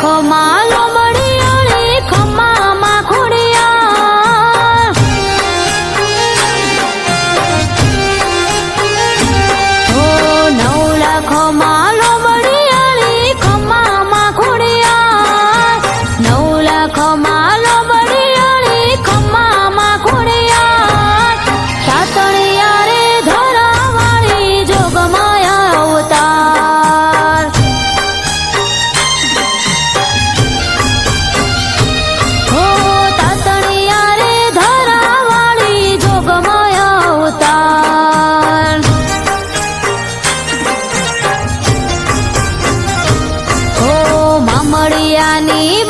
Come on. મામડિયાની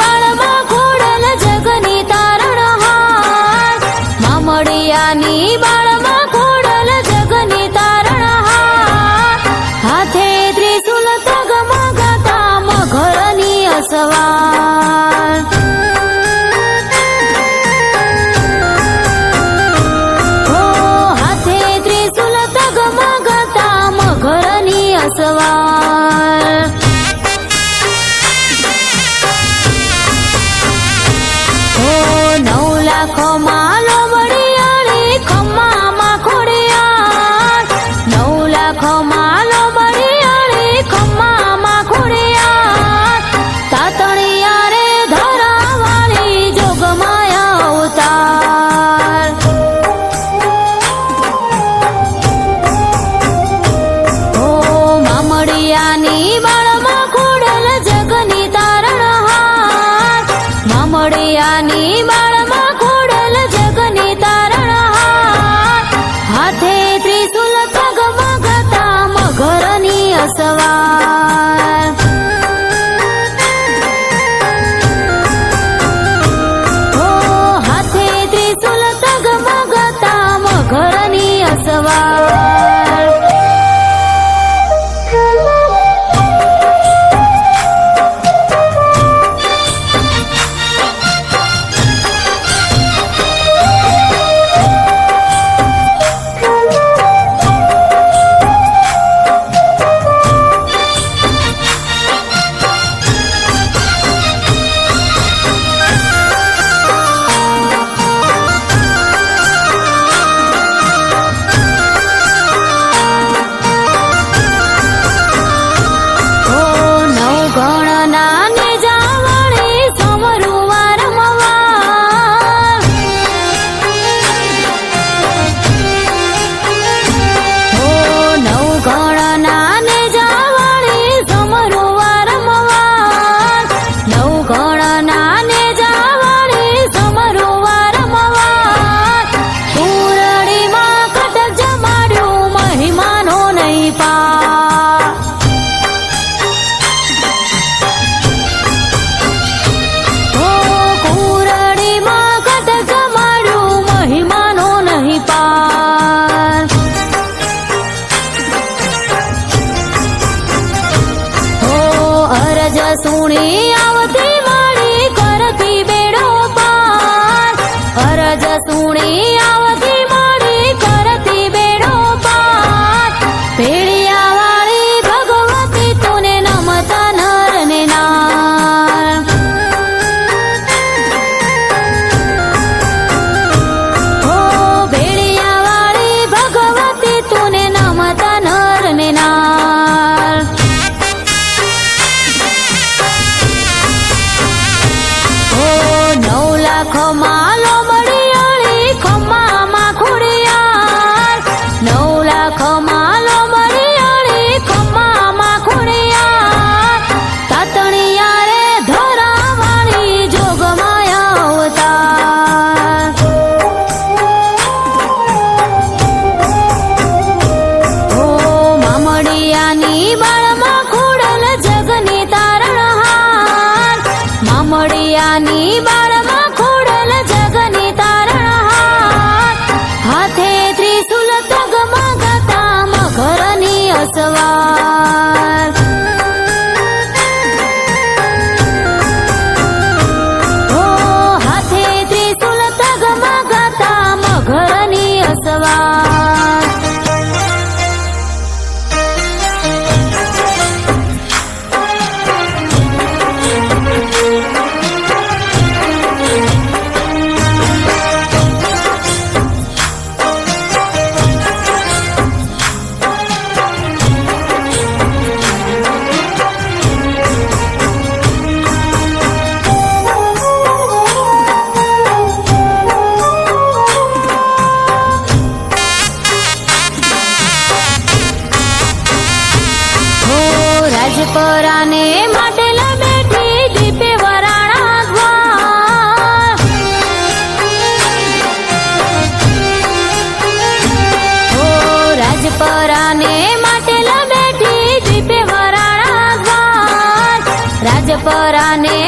पराने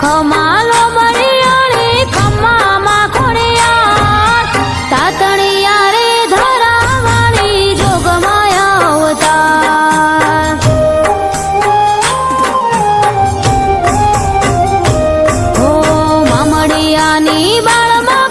ખમાલો મળીઓને ખમ્મામાં ખોડિયાર તાતણિયા રે ધરાવાણી જોગમાયા અવતાર. હો મામડિયાની બાળમાં